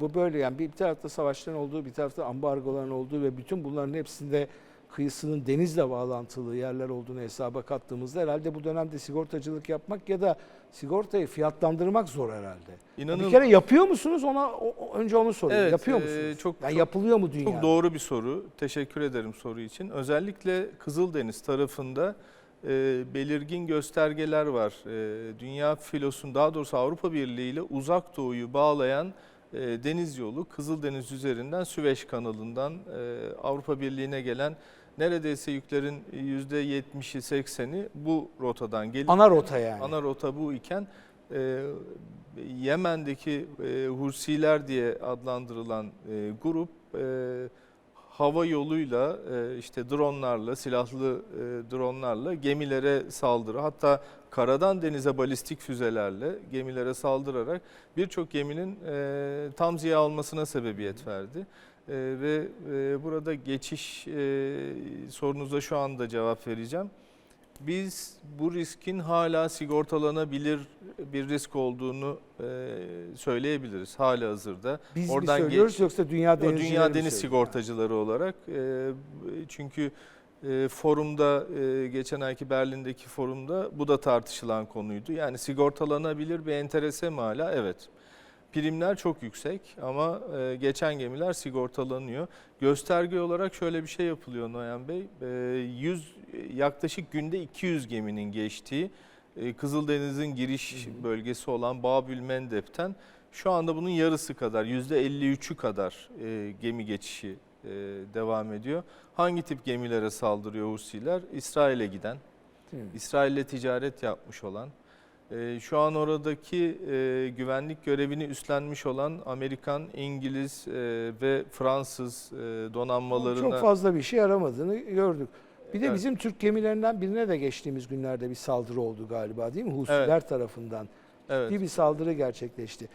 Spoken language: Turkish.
Bu böyle yani bir tarafta savaşların olduğu, bir tarafta ambargoların olduğu ve bütün bunların hepsinde kıyısının denizle bağlantılı yerler olduğunu hesaba kattığımızda herhalde bu dönemde sigortacılık yapmak ya da sigortayı fiyatlandırmak zor herhalde. İnanın Bir kere yapıyor musunuz? Ona o- önce onu sorayım. Evet, yapıyor e, musunuz? çok- yani çok- yapılıyor mu dünyada? Çok doğru bir soru. Teşekkür ederim soru için. Özellikle Kızıldeniz tarafında e, belirgin göstergeler var. E, dünya filosun daha doğrusu Avrupa Birliği ile Uzak Doğu'yu bağlayan e, deniz yolu Kızıldeniz üzerinden Süveyş kanalından e, Avrupa Birliği'ne gelen neredeyse yüklerin %70'i 80'i bu rotadan geliyor. Ana rota yani. Ana rota bu iken e, Yemen'deki e, Husiler diye adlandırılan e, grup e, hava yoluyla e, işte dronlarla, silahlı e, dronlarla gemilere saldırı hatta karadan denize balistik füzelerle gemilere saldırarak birçok geminin e, tam ziya olmasına sebebiyet verdi. Ve burada geçiş e, sorunuza şu anda cevap vereceğim. Biz bu riskin hala sigortalanabilir bir risk olduğunu e, söyleyebiliriz hala hazırda. Biz Oradan mi söylüyoruz geç- yoksa dünya denizcileri Dünya deniz sigortacıları olarak e, çünkü e, forumda geçen ayki Berlin'deki forumda bu da tartışılan konuydu. Yani sigortalanabilir bir enterese mi hala? Evet. Primler çok yüksek ama geçen gemiler sigortalanıyor. Gösterge olarak şöyle bir şey yapılıyor Noyan Bey. E, 100 yaklaşık günde 200 geminin geçtiği Kızıldeniz'in giriş bölgesi olan Babül Mendeb'ten şu anda bunun yarısı kadar %53'ü kadar e, gemi geçişi e, devam ediyor. Hangi tip gemilere saldırıyor Husiler? İsrail'e giden? İsrail'le ticaret yapmış olan, e, şu an oradaki e, güvenlik görevini üstlenmiş olan Amerikan, İngiliz e, ve Fransız e, donanmalarına... Çok fazla bir şey yaramadığını gördük. Bir de Evet. bizim Türk gemilerinden birine de geçtiğimiz günlerde bir saldırı oldu galiba değil mi? Husiler tarafından. Evet. Bir bir saldırı gerçekleşti.